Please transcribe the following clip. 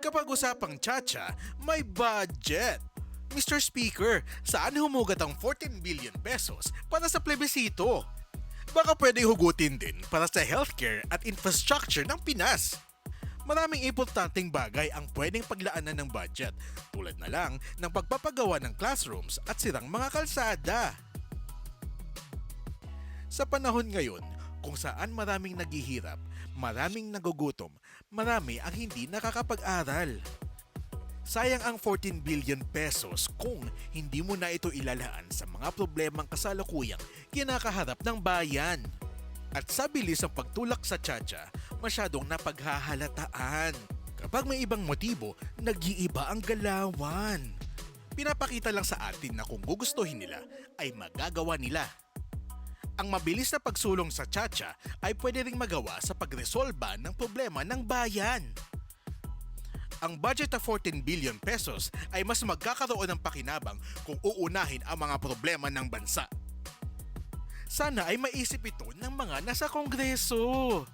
Kapag usapang Chacha, may budget. Mr. Speaker, saan humugat ang 14 billion pesos para sa plebisito? Baka pwede hugutin din para sa healthcare at infrastructure ng Pinas. Maraming importanteng bagay ang pwedeng paglaanan ng budget tulad na lang ng pagpapagawa ng classrooms at sirang mga kalsada. Sa panahon ngayon, kung saan maraming naghihirap, maraming nagugutom, marami ang hindi nakakapag-aral. Sayang ang 14 billion pesos kung hindi mo na ito ilalaan sa mga problemang kasalukuyang kinakaharap ng bayan. At sa bilis ng pagtulak sa tsatsya, masyadong napaghahalataan. Kapag may ibang motibo, nag-iiba ang galawan. Pinapakita lang sa atin na kung gugustuhin nila, ay magagawa nila. Ang mabilis na pagsulong sa tsatsya ay pwede ring magawa sa pagresolba ng problema ng bayan. Ang budget na 14 billion pesos ay mas magkakaroon ng pakinabang kung uunahin ang mga problema ng bansa. Sana ay maisip ito ng mga nasa kongreso.